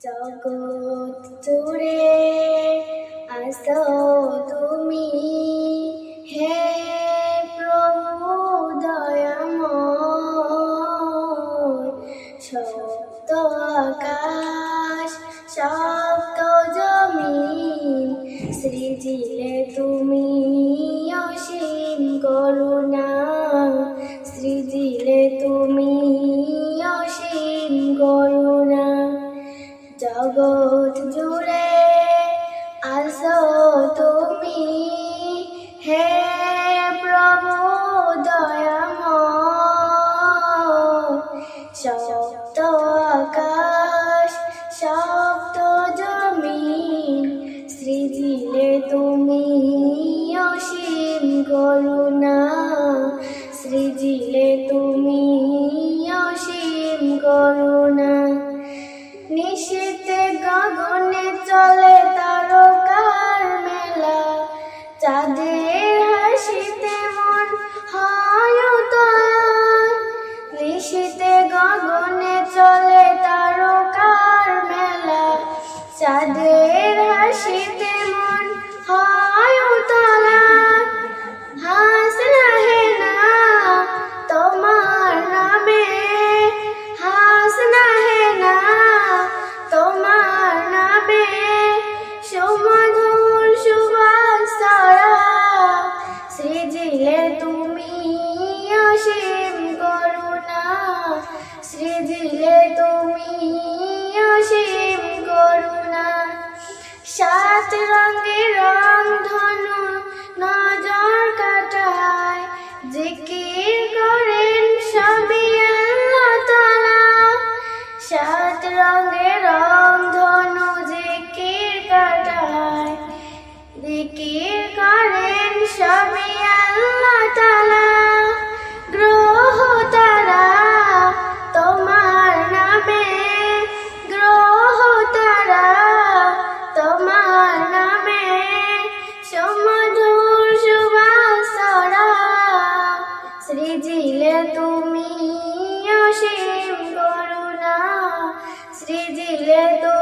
জগৎ জুড়ে আসো তুমি। হে প্রভু দয়াময় সপ্ত আকাশ সপ্ত জমিন, সৃজিলে তুমি অসীম করুণা। সৃজিলে তুমি অসীম করুণা। জগৎ জুড়ে আসো তুমি। হে প্রভু দয়াময় সপ্ত আকাশ সপ্ত জমিন, সৃজিলে তুমি অসীম করুণা। সৃজিলে তুমি অসীম করুণা। নিশীতে গগনে চলে তারকার মেলা। চাঁদের হাসিতে মন হয় নিশীতে গগনে চলে তারকার মেলা। চাঁদের সৃজিলে তুমি অসীম করুণা। সাত রঙের রং ধনু, নজর কাটায়। জিকির করেন সবই আল্লাহ সাত রঙের রং ধনু, জিকির কাটায়। জিকির করেন সৃজিলে তুমি অসীম করুণা সৃজিলে তুমি